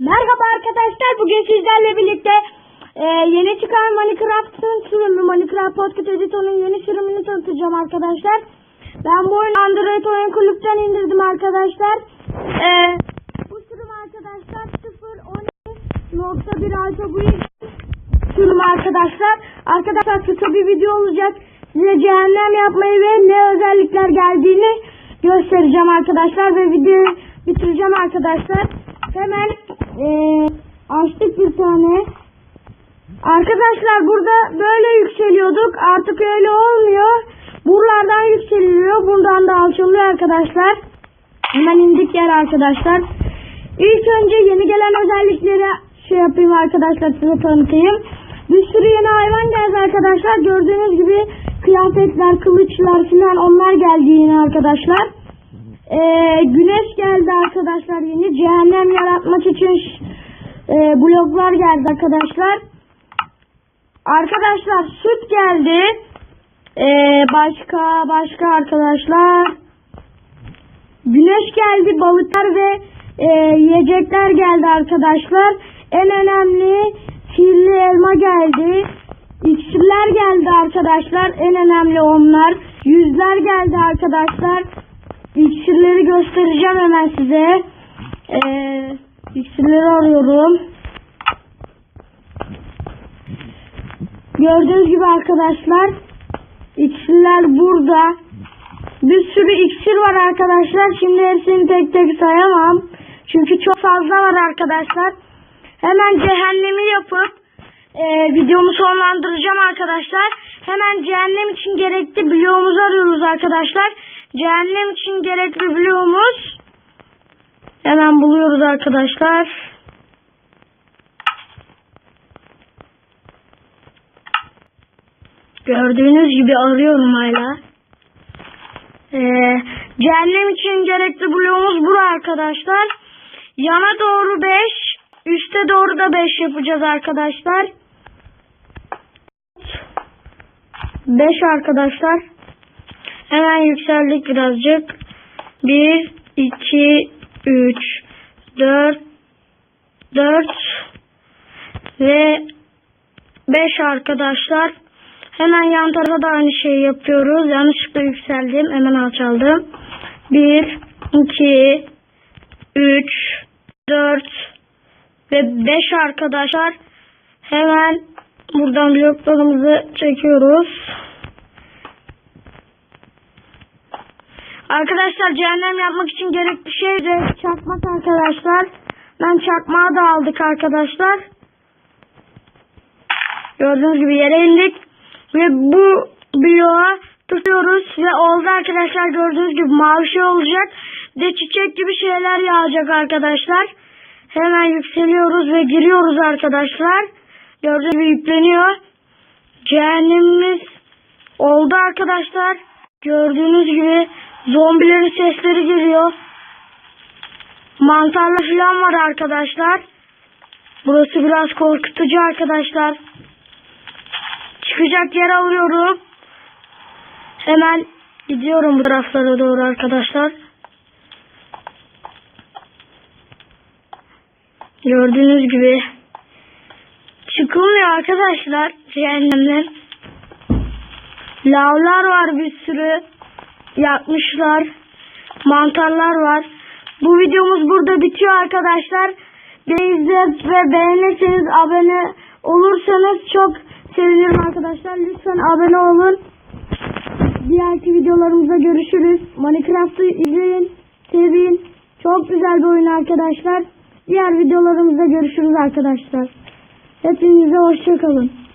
Merhaba arkadaşlar. Bugün sizlerle birlikte e, yeni çıkan Minecraft'ın sürümü, Minecraft Pocket Editor'un yeni sürümünü tanıtacağım arkadaşlar. Ben bu oyunu Android oyun kulüpten indirdim arkadaşlar. E, bu sürüm arkadaşlar 0.12.1 alfa bu sürüm arkadaşlar. Arkadaşlar kısa bir video olacak. Size cehennem yapmayı ve ne özellikler geldiğini göstereceğim arkadaşlar ve videoyu bitireceğim arkadaşlar. Hemen eee, açtık bir tane. Arkadaşlar burada böyle yükseliyorduk. Artık öyle olmuyor. Buralardan yükseliliyor. Buradan da alçalıyor arkadaşlar. Hemen indik yer arkadaşlar. İlk önce yeni gelen özellikleri şey yapayım arkadaşlar size tanıtayım. Bir sürü yeni hayvan geldi arkadaşlar. Gördüğünüz gibi kıyafetler, kılıçlar filan onlar geldi yine arkadaşlar. Ee, güneş geldi arkadaşlar yeni. Cehennem yaratmak için e, bloklar geldi arkadaşlar. Arkadaşlar süt geldi. Ee, başka başka arkadaşlar. Güneş geldi, balıklar ve e, yiyecekler geldi arkadaşlar. En önemli sihirli elma geldi. İksirler geldi arkadaşlar. En önemli onlar. Yüzler geldi arkadaşlar. İksirleri göstereceğim hemen size. Ee, iksirleri arıyorum. Gördüğünüz gibi arkadaşlar iksirler burada. Bir sürü iksir var arkadaşlar. Şimdi hepsini tek tek sayamam. Çünkü çok fazla var arkadaşlar. Hemen cehennemi yapıp e, videomu sonlandıracağım arkadaşlar. Hemen cehennem için gerekli bloğumuzu arıyoruz arkadaşlar. Cehennem için gerekli bloğumuz hemen buluyoruz arkadaşlar. Gördüğünüz gibi arıyorum hala. Ee, cehennem için gerekli bloğumuz bura arkadaşlar. Yana doğru 5, üste doğru da 5 yapacağız arkadaşlar. 5 arkadaşlar. Hemen yükseldik birazcık. 1, 2, 3, 4, 4 ve 5 arkadaşlar. Hemen yan tarafa da aynı şeyi yapıyoruz. Yanlışlıkla yükseldim. Hemen alçaldım. 1, 2, 3, 4 ve 5 arkadaşlar. Hemen buradan bloklarımızı çekiyoruz. Arkadaşlar cehennem yapmak için gerekli şey de çakmak arkadaşlar. Ben çakmağı da aldık arkadaşlar. Gördüğünüz gibi yere indik. Ve bu bloğa tutuyoruz ve oldu arkadaşlar gördüğünüz gibi mavi şey olacak. De çiçek gibi şeyler yağacak arkadaşlar. Hemen yükseliyoruz ve giriyoruz arkadaşlar. Gördüğünüz gibi yükleniyor. Cehennemimiz oldu arkadaşlar. Gördüğünüz gibi zombilerin sesleri geliyor. Mantarlı falan var arkadaşlar. Burası biraz korkutucu arkadaşlar. Çıkacak yer alıyorum. Hemen gidiyorum bu taraflara doğru arkadaşlar. Gördüğünüz gibi çıkılmıyor arkadaşlar cehennemden. Lavlar var bir sürü. Yapmışlar. Mantarlar var. Bu videomuz burada bitiyor arkadaşlar. Beni izleyip ve beğenirseniz abone olursanız çok sevinirim arkadaşlar. Lütfen abone olun. Diğerki videolarımızda görüşürüz. Minecraft'ı izleyin, sevin. Çok güzel bir oyun arkadaşlar. Diğer videolarımızda görüşürüz arkadaşlar. Hepinize hoşçakalın.